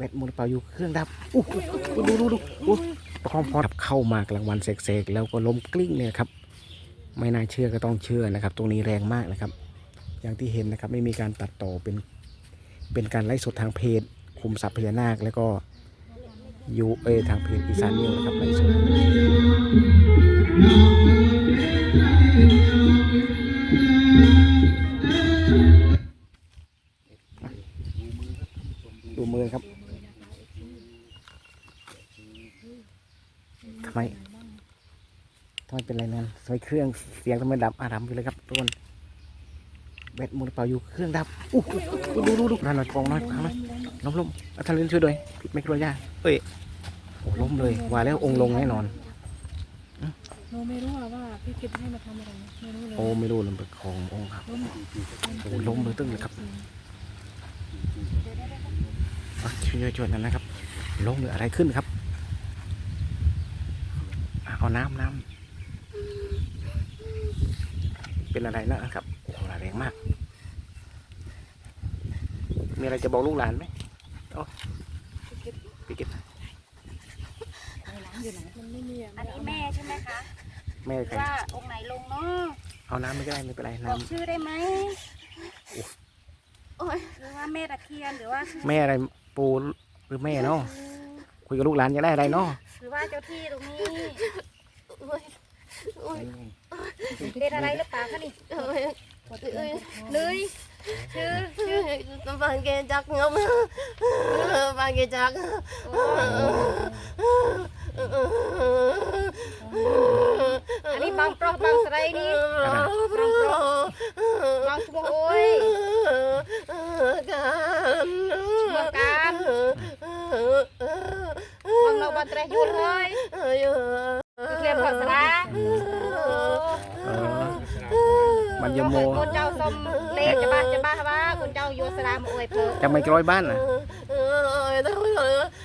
แบตหมดหรือเปล่าอยู่เครื่องดับอู้หูดูดูดูอู้พร้อมพอเข้ามากลางวันเสกๆแล้วก็ล้มกลิ้งเนี่ยครับ ไม่น่าเชื่อก็ต้องเชื่อนะครับ ตรงนี้แรงมากนะครับ อย่างที่เห็นนะครับไม่มีการตัดต่อเป็นเป็นการไลฟ์สดทางเพจคุมทรัพพญานาคแล้วก็ยูเอทางเพจอีสานนิวนะครับไลฟ์สดดูมือครับทำไมทำไมเป็น ไรนั่นทำไมเครื่องเสียงทำไมดับอารามไปเลยครับทุกคนแบตหมดหรือเปล่าอยู่เครื่องดับอู้หูดูดูดูนั่นหน่อยกองน้อยข้างน้อยล้มล้มอาทะเลนช่วยด้วยผิดไม่กลัวยาเอ้ยโอ้ล้มเลยว่าแล้วองค์ลงแน่นอนหนูไม่รู้อะว่าพี่คิดให้มาทำอะไรไม่รู้เลยโอ้ไม่รู้เลยเป็นขององค์ครับโอ้ล้มเลยตึ้งเลยครับอะช่วยช่วยนั่นนะครับล้มหรืออะไรขึ้นครับเอาน้ำน้ำ เป็นอะไรนะครับโอ้แรงมาก มีอะไรจะบอกลูกหลานไหมโอ้พี่กิตมันไม่มีอะอันนี้แม่ใช่ไหมคะแม่ใครว่าองค์ไหนลงเนาะเอาน้ำไม่ได้ไม่เป็นไรบน้อกชื่อได้ไหมโอ้ยหรือว่าแม่ตะเคียนหรือว่าชื่อำแม่อะไรปูหรือแม่เนาะคุยกับลูกหลานจะได้อะไรเนาะหรือว่าเจ้าที่ตรงนี้ เป็นอะไรหรือเปล่าคะนี่เลยชื่อชื่อ bạn kia chắc ngốc bạn kia chắc อันนี้บางปลอกบางสไลนี่บางปลอกบางชั่วโมงโอ้ยบางการบางเราบันเตรยุนเลยเคลียร์ผักสระ มันยมโมคนเจ้าสมเลขจะบ้าจะบ้าว่าคนเจ้าโยสรามอวยเพอจะไม่กร้อยบ้านน่ะ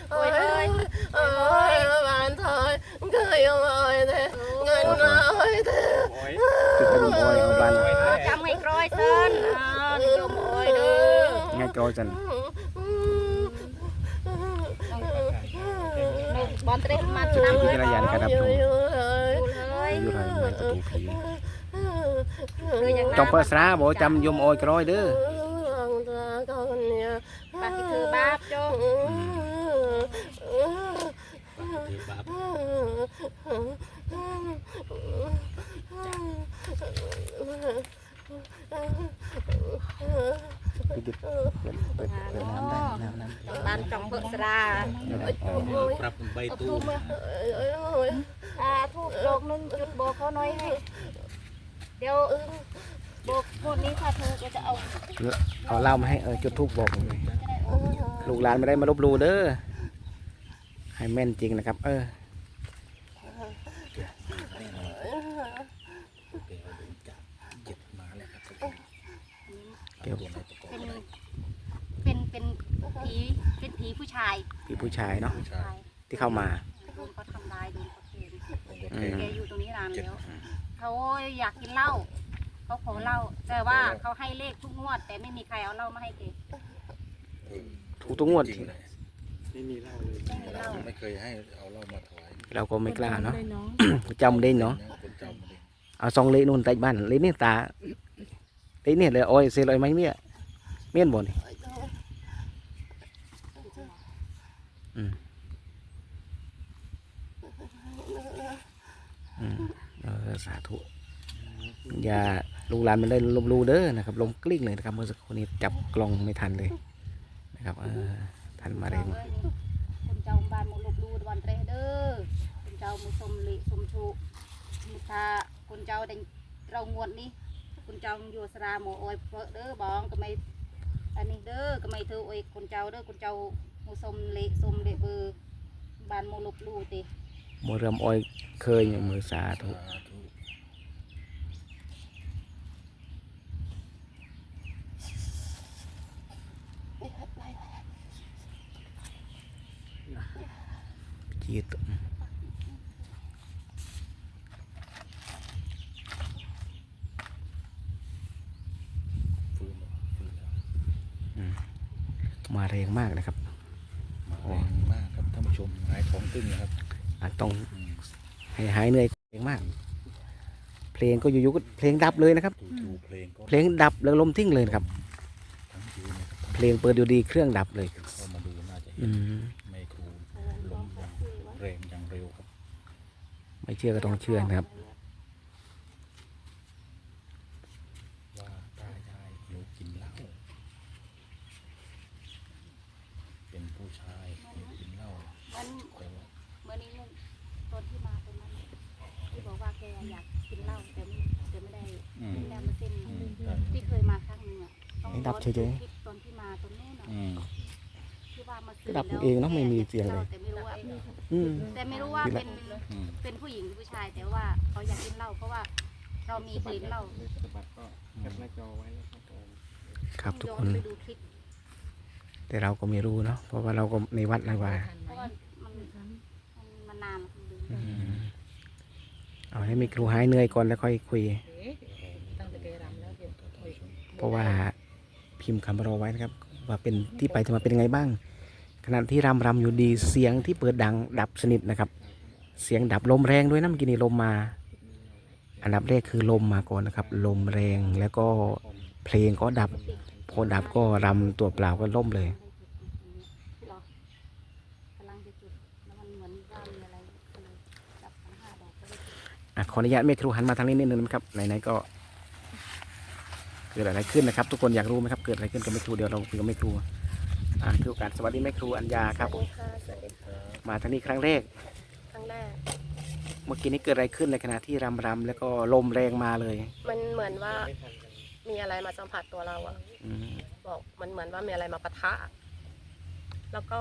ôi thôi ôi ơi ôi bạn thôi cười ôi thế ngân ôi thế จุดกระดิ่งโอยเอาบ้านจำไงกรอยเซินอ่านิยมอวยเด้อไงกร้อยจันบอลเตะมาชนะเลพิยจารณาการรับชมดูเลยอยู่ไรไม่ประตูผีคืออย่างจงเปิดสระบอกจำยมโอยกร้อยเด้อปากที่คือบาปโจพี่ดิบเปิด គឺយ៉ាងណាចង់បើស្រាបើចាំយំអយក្រោយទេបាទគេធ្វើបាបចុងធ្វើបាបបានចង់ពឹកស្រាប្រាប់8ទូអាធូបលោកនឹងជុតបោខោណយហើយ เดี๋ยวโบกพวกนี้ถ้าเธอก็จะเอาเอาเหล้ามาให้เออจุดทูบบอกเลยลูกหลานไม่ได้มาลบหลูเด้อให้แม่นจริงนะครับ เออเดี๋ยวเป็นเป็นเป็นผีเป็นผีผู้ชายพี่ผู้ชายเนาะผู้ชายที่เข้ามาโดนเขาทำร้ายโดนเขาเทนอืมแกอยู่ตรงนี้นานแล้ว เขาอยากกินเหล้าเขาขอเหล้าแต่ว่าเขาให้เลขทุกงวด แต่ไม่มีใครเอาเหล้ามาให้แกถูกตัวงวด จริงเลยไม่มีเหล้าไม่เคยให้เอาเหล้ามาถวายเราก็ไม่กล้าเนาะได้น้องจำได้เนาะ คนจำมาดิเอาซองเละนู่นใต้บ้านเละนี่ตาเละนี่เลยโอ้ยเสียเลยไหมเนี่ยเมียนบ่นี่อืมอืมเออ สาธุอย่าลูกหลานมันได้ลมรูเด้อนะครับลมกลิ้งเลยนะครับเมื่อสักครู่นี้จับกล้องไม่ทันเลยนะครับทันมาเร็วคุณเจ้าบ้านหมุลบลูดวันเตรเด้อคุณเจ้ามุสมลิสมชูมุทาคุณเจ้าได้เรางวดนี้คุณเจ้าอยู่สราหมออวยเพอเด้อบองก็ไม่อันนี้เด้อก็ไม่เธออวยคุณเจ้าเด้อคุณเจ้ามุสมลิสมลิเบอร์บ้านหมุลบลูติ มือเริมอ้อยเคยอย่างมือสาธุจีตมาแรงมากนะครับมาแรงมากครับท่านผู้ชมหายท้องตึงนะครับ ต้องอืมให้หายเหนื่อยเพลงมาก เพลงก็อยู่ๆก็เพลงดับเลยนะครับจู่ๆเพลงก็เพลงดับแล้วลมทิ้งเลยนะครับ ทั้งยืนนะครับเพลงเปิดอยู่ดีเครื่องดับเลยเข้ามาดูน่าจะเห็อืนมไม่ครูลมอย่างแรงอย่างเร็วครับไม่เชื่อก็ต้องเชื่อนะครับ ว่าตายายหิวกินเหล้าเป็นผู้ชายหิวกินเหล้ามันแต่ ว่าเมื่อนี้เรื่องตอนที่มาตอนนั้นที่บอกว่าแกอยากกินเหล้าแต่ไม่แต่ไม่ได้อืมไม่ได้มาเส้นอืมใช่ที่เคยมาครั้งหนึ่งอะต้องให้ดับเฉยๆย้อนดูคลิปตอนที่มาตอนนู้นอะอืมที่ว่ามาซื้ก็ดับเองเนอะไม่มีเสียงเลยแต่ไม่รู้ว่าอืมแต่ไม่รู้ว่าทีหลัเป็งนอืมเป็นผู้หญิงหรือผู้ชาย แต่ว่าเขาอยากกินเหล้าเพราะว่าเรามีกลิ่นเหล้าครับทุกย้อคนนไปดูคลิปแต่เราก็ไม่รู้เนาะเพราะว่าเราก็ในวัดในว่าเพราะว่ามันมันมั นานแล้วคุณดูอืมเอาให้มีครูหายเหนื่อยก่อนแล้วค่อยคุย ตั้งแต่แกรำแล้วเดี๋ยวเพราะว่าพิมพ์คำรอไว้นะครับ ว่าเป็นที่ไปที่มาเป็นยังไงบ้าง ขณะที่รำรำอยู่ดีเสียงที่เปิดดังดับสนิทนะครับ เสียงดับลมแรงด้วยนะเมื่อกี้นี้ลมมา อันดับแรกคือลมมาก่อนนะครับ ลมแรงแล้วก็เพลงก็ดับ พอดับก็รำตัวเปล่าก็ล่มเลย เหรอกำลังจะจุดแล้วมันเหมือนว่ามีอะไรก็เลยจับทั้งห้าดอกก็เลยจุด อะ ขออนุญาตแม่ครูหันมาทางนี้นิดนึงนะครับไหนๆก็เกิดอะไรขึ้นนะครับ ทุกคนอยากรู้ไหมครับเกิดอะไรขึ้นกับแม่ครูเดี๋ยวเราคุยกับแม่ครูอ่าคือโอกาสสวัสดีแม่ครูอัญญาครับสวัสดีค่ะสวัสดีค่ะมาทางนี้ครั้งแรกครั้งแรก เมื่อกี้นี้เกิดอะไรขึ้นในขณะที่รำรำแล้วก็ลมแรงมาเลย มันเหมือนว่ามีอะไรมาสัมผัสตัวเราอะอืมบอกมันเหมือนว่ามีอะไรมาปะทะ แล้วก็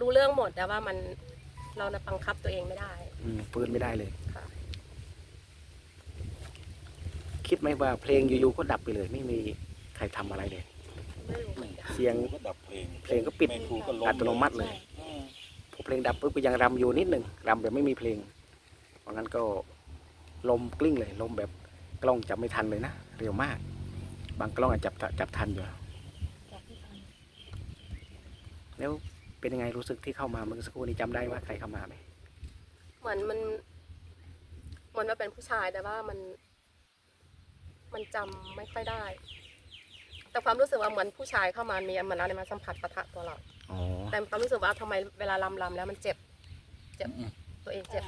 รู้เรื่องหมดแต่ว่ามัน เรานะบังคับตัวเองไม่ได้ อืมฟื้นไม่ได้เลย ค่ะ คิดไหมว่าเพลงอยู่ๆก็ดับไปเลย ไม่มีใครทำอะไรเลย ไม่รู้เหมือนกันเสียงก็ดับเพลงเพลงก็ปิด แม่ครูก็ล้มอัตโนมัติเลย อืมพอเพลงดับปุ๊บก็ยังรำอยู่นิดหนึ่งรำแบบไม่มีเพลงเพราะงั้นก็ลมกลิ้งเลย ลมแบบกล้องจับไม่ทันเลยนะเร็วมาก บางกล้องอาจจับจับทันอยู่ แล้ว เป็นยังไงรู้สึกที่เข้ามาเมื่อสักครู่นี้จำได้ว่าใครเข้ามาไหมเหมือนมันเหมือนว่าเป็นผู้ชายแต่ว่ามัน มันจำไม่ค่อยได้ แต่ความรู้สึกว่าเหมือนผู้ชายเข้ามามีเหมือนอะไรมาสัมผัสปะทะตัวเราอ๋อแต่ความรู้สึกว่าทำไมเวลาลำลำแล้วมันเจ็บ เจ็บอืมตัวเองเจ็บ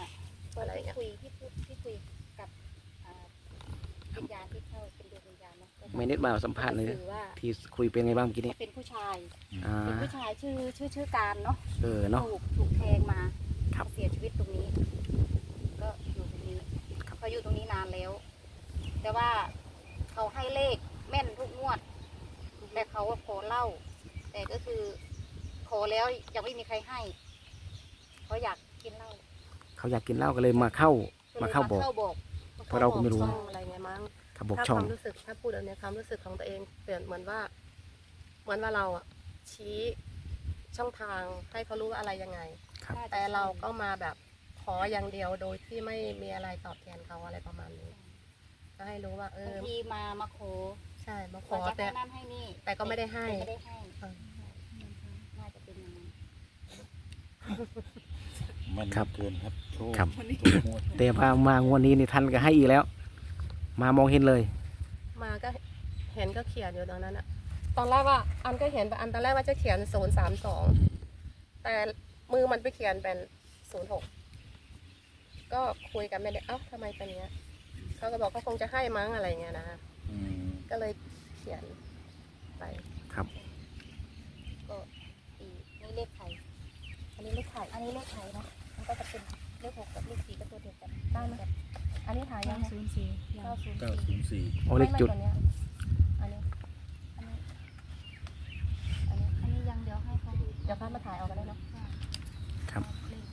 ตอนอะไรอย่างเงี้ที่ยคุยที่พูดที่คุยกับอ่าวิญญาณที่เข้าเป็ นดวงวิญญาณเนาะก็ไม่นิดมาสัมภาษณ์เลยคือว่าที่คุยเป็นไงบ้างเมื่อกี้นี้เป็นผู้ชายอ่าเป็นผู้ชายชื่อชื่อชื่อการเนาะเออเนาะถูกถูกแทงมาครับเสียชีวิตตรงนี้ ก็อยู่ตรงนี้ครับเขาอยู่ตรงนี้นานแล้ว แต่ว่าเขาให้เลขแม่นทุกงวด แต่เขาก็ขอเหล่า แต่ก็คือขอแล้วยังไม่มีใครให้เขาอยากกินเหล้าเขาอยากกินเหล้าก็เลยมาเข้ามาเข้าบอกเข้าบอกเพราะเราก็ไม่รู้ช่องอะไรเงี้ยมั้ง เขาบอกถ้าช่คอง วามรู้สึกถ้าพูดอันเนี้ยความรู้สึกของตัวเองเปลี่ยนเหมือนว่า เหมือนว่าเราอะชี้ช่องทางให้เขารู้ว่าอะไรยังไง ครับ แต่เราก็มาแบบขออย่างเดียวโดยที่ไม่มีอะไรตอบแทนเขาอะไรประมาณนี้ก็ให้รู้ว่า เอบางอ ทีมามาขอใช่มาขขออจะแต่ให้นั่นให้นี่แต่ก็ไม่ได้ให้ แต่ไม่ได้ให้เออน่าจะเป็นอย่างนั้นมันครับเกินครับโชคครับ ถูกงวดแต่ว่ามางวดนี้นี่ท่านก็ให้อีกแล้ว มามองเห็นเลย มาก็เห็นก็เขียนอยู่ตรงนั้นอะตอนแรกว่าอันก็เห็นอันตอนแรกว่าจะเขียนศูนย์สามสองแต่มือมันไปเขียนเป็นศูนย์หกก็คุยกันไม่ได้เอ้าทำไมเป็นอย่างเงี้ยเขาก็บอกเขาคงจะให้มั้งอะไรเงี้ยนะอืมก็เลยเขียนไปครับ ก็อีนี่เลขไข่อันนี้เลขไข่อันนี้เลขไข่เนาะมันก็จะเป็นเลขหกกับเลขสี่ก็ตัวเดียวกันได้ไหม อันนี้ถ่ายยัยังงศูนย์สี่ยังเก้าศูนย์เก้าสี่ศูนย์สี่โอ้เลขจุด ไม่ไม่ตัวเนี้ยอันนี้อันนี้อันนี้อันนี้ยังเดี๋ยวให้เขาเดี๋ยวพ่อมาถ่ายเอากันได้เนาะครับ เลข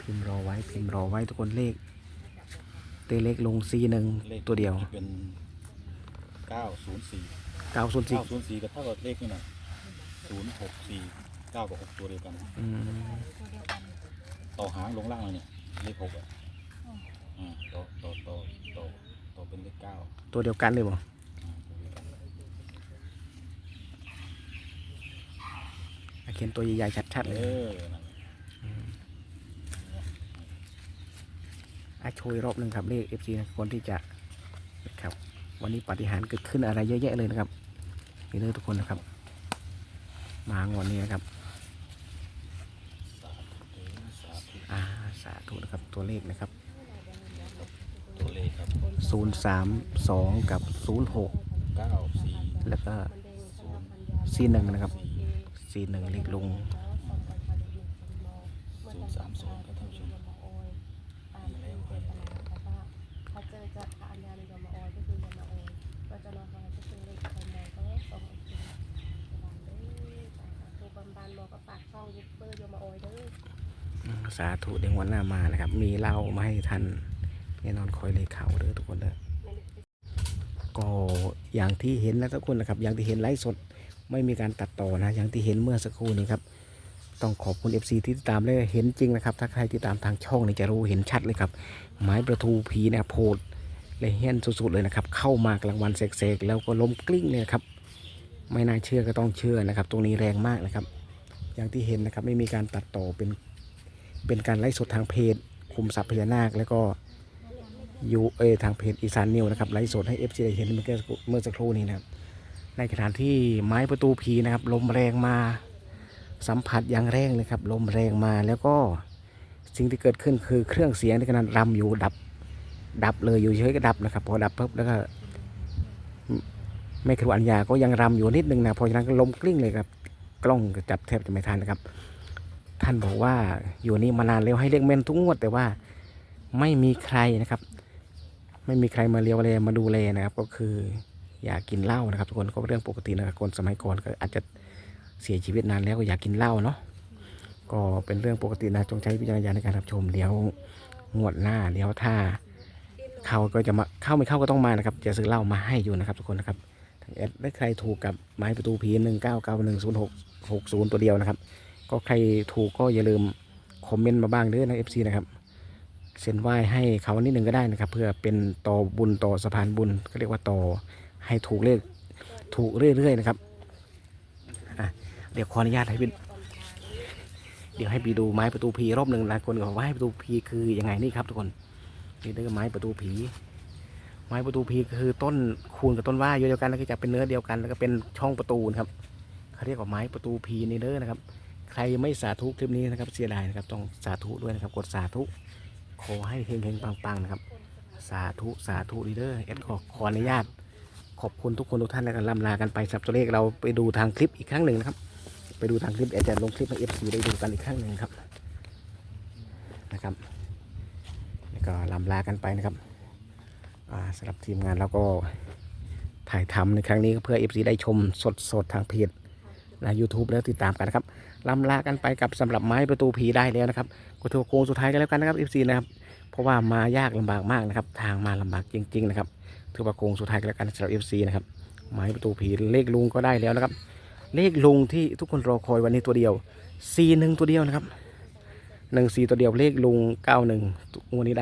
พิมพ์รอไว้พิมพ์รอไว้ทุกคนเลขเตเลขลงซีหนึ่งเลขตัวเดียวเป็นเก้าศูนย์สี่เก้าศูนย์สี่เก้าศูนย์สี่ก็เท่ากับเลขนี่นะศูนย์หกสี่เก้ากับหกตัวเดียวกัน อืมตัวเดียวกันต่อหางลงล่างเลยเนี่ยเลขหกอะ อ่าต่อต่อต่อต่อต่อเป็นเลขเก้าตัวเดียวกันเลยบ่อ่าตัวเดียวกันขียนตัวใหญ่ๆชัดๆเอเลยอนั่นอาช่วยรอบหนึ่งครับเลขเอฟซีคนที่จะนะครับ วันนี้ปาฏิหารย์เกิดขึ้นอะไรเยอะแยะเลยนะครับนี่เลยทุกคนนะครับ มางวันนี้นะครับสาธุ อ่าสาธุนะครับตัวเลขนะครับตัวเลข ครับศูนย์สามสองกับศูนย์หกเก้าสี่แล้วก็ศูนย์สี่หนึ่งนะครับสี่หนึ่งเลขลุงศูนย์สามสองครับท่านผู้ชมถ้าเจอจะอันยาในยมออยก็คือยมออยก็จะนอนก็คือเลขใครมองก็สองอีกทีบานเด้อตัวบำบันมอก็ปากช่องยุบเบอร์ยมออยเด้ออืมสาธุเดี๋ยววันหน้ามานะครับ มีเหล้ามาให้ทันแน่นอนคอยเลยเข่าเด้อทุกคนเด้อก็อย่างที่เห็นนะทุกคนนะครับอย่างที่เห็นไลฟ์สดไม่มีการตัดต่อนะอย่างที่เห็นเมื่อสักครู่นี้ครับต้องขอบคุณ FC ที่ติดตามเลยเห็นจริงนะครับ ถ้าใครติดตามทางช่องนี่จะรู้เห็นชัดเลยครับไม้ประตูผีนะโพดเลยเฮี้ยนสุดๆเลยนะครับ เข้ามากลางวันเสกๆแล้วก็ล้มกลิ้งเลยครับ ไม่น่าเชื่อก็ต้องเชื่อนะครับ ตรงนี้แรงมากนะครับ อย่างที่เห็นนะครับไม่มีการตัดต่อเป็นเป็นการไลฟ์สดทางเพจคุมทรัพพญานาคแล้วก็ ยูเอทางเพจอีสานนิวนะครับไลฟ์สดให้เอฟซีได้เห็นเมื่อเมื่อสักครู่นี้นะครับในขณะที่ไม้ประตูผีนะครับ ลมแรงมาสัมผัสอย่างแรงเลยครับ ลมแรงมาแล้วก็สิ่งที่เกิดขึ้นคือเครื่องเสียงที่กำลังรำอยู่ดับ ดับเลยอยู่เฉยก็ดับนะครับ พอดับปุ๊บแล้วก็แม่ครูอัญญาก็ยังรำอยู่นิดนึงนะเพราะฉะนั้นก็ลมกลิ้งเลยครับ กล้องจับแทบจะไม่ทันนะครับ ท่านบอกว่าอยู่นี่มานานแล้วให้เรียกเมนทุกงวด แต่ว่าไม่มีใครนะครับ ไม่มีใครมาเลี้ยวแลมาดูแลนะครับ ก็คืออยากกินเหล้านะครับ ทุกคนก็เรื่องปกตินะครับคนสมัยก่อนก็อาจจะเสียชีวิตนานแล้วก็อยากกินเหล้าเนาะก็เป็นเรื่องปกตินะจงใช้วิจารณญาณในการรับชมเดี๋ยวงวดหน้าเดี๋ยวถ้าเข้าก็จะมาเข้าไม่เข้าก็ต้องมานะครับ จะซื้อเหล้ามาให้อยู่นะครับ ทุกคนนะครับทางแอดได้ใครถูกกับไม้ประตูผีหนึ่งเก้าเก้าหนึ่งศูนย์หกหกศูนย์ตัวเดียวนะครับ ก็ใครถูกก็อย่าลืมคอมเมนต์มาบ้างด้อนะเอฟซีนะครับ เซ็นไหว้ให้เขานิดหนึ่งก็ได้นะครับ เพื่อเป็นต่อบุญต่อสะพานบุญก็เรียกว่าต่อให้ถูกเลขถูกเรื่อยๆนะครับเดี๋ยวขออนุญาตให้พี่เดี๋ยวให้พี่ดูไม้ประตูผีรอบหนึ่งนะคนบอกว่าให้ประตูผีคือยังไงนี่ครับทุกคนนี่คือไม้ประตูผี ไม้ประตูผีคือต้นคูณกับต้นว่าเดียวกันแล้วก็จะเป็นเนื้อเดียวกัน แล้วก็เป็นช่องประตูนะครับเขาเรียกว่าไม้ประตูผีนี่เด้อนะครับ ใครไม่สาธุคลิปนี้นะครับเสียดายนะครับต้องสาธุด้วยนะครับกดสาธุ ขอให้เฮงๆปังๆนะครับ สาธุสาธุดีเด้อเอ็ดขอขออนุญาต ขอบคุณทุกคนทุกท่านแล้วกันลำลากันไปสับตัวเลขเราไปดูทางคลิปอีกครั้งหนึ่งนะครับ ไปดูทางคลิปอาจารย์ลงคลิปให้เอฟซีได้ดูกันอีกครั้งหนึ่งครับนะครับแล้วก็ลำลากันไปนะครับสำหรับทีมงานเราก็ถ่ายทำในครั้งนี้เพื่อเอฟซีได้ชมสดสดๆทางเพจและยูทูบแล้วติดตามกันนะครับ ลำลากันไปกับสำหรับไม้ประตูผีได้แล้วนะครับก็ถือว่าโค้งสุดท้ายกันแล้วกันนะครับเอฟซีนะครับเพราะว่ามายากลำบากมากนะครับ ทางมาลำบากจริง ๆ นะครับถือว่าโกงสุดท้ายกันแล้วกันสำหรับ FC นะครับหมายประตูผีเลขลุงก็ได้แล้วนะครับ เลขลุงที่ทุกคนรอคอยวันนี้ตัวเดียว C หนึ่งตัวเดียวนะครับหนึ่ง C ตัวเดียวเลขลุงเก้าหนึ่งวันนี้ได้